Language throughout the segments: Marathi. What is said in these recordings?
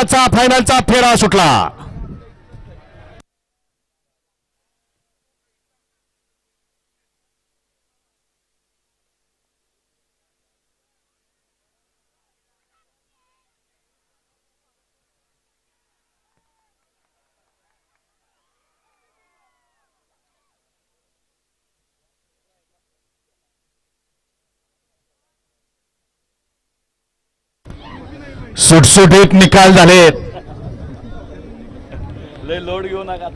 मैदानाचा फायनलचा फेरा सुटला. सुटसुटीत निकाल झालेत. लोड घेऊ नका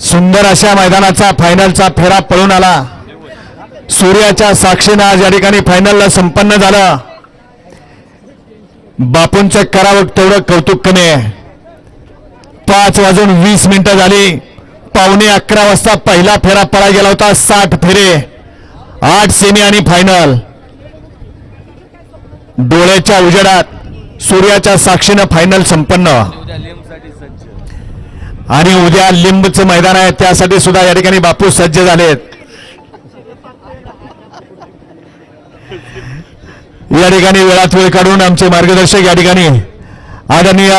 सुंदर अशा मैदानाचा फायनलचा फेरा पळून आला. सूर्याच्या साक्षीनं आज या ठिकाणी फायनलला संपन्न झालं. बापूंचं करावं तेवढं कौतुक कमी आहे पाच वाजून वीस मिनिटं झाली. पावणे अकरा वाजता पहिला फेरा पळा गेला होता साठ फेरे. आठ सेमी आणि फायनल डोळ्याच्या उजेडात सूर्याच्या साक्षीनं फायनल संपन्न. आणि उद्या लिंबचं मैदान आहे त्यासाठी सुद्धा या ठिकाणी बापू सज्ज झालेत. या ठिकाणी वेळात वेळ काढून आमचे मार्गदर्शक या ठिकाणी आदरणीय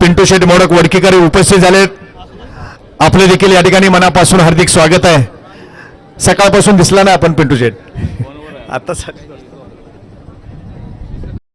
पिंटू शेठ मोडक वडकीकर उपस्थित झालेत. आपले देखील या ठिकाणी मनापासून हार्दिक स्वागत आहे. सकाळपासून दिसला ना आपण पिंटू शेठ. आता सकाळ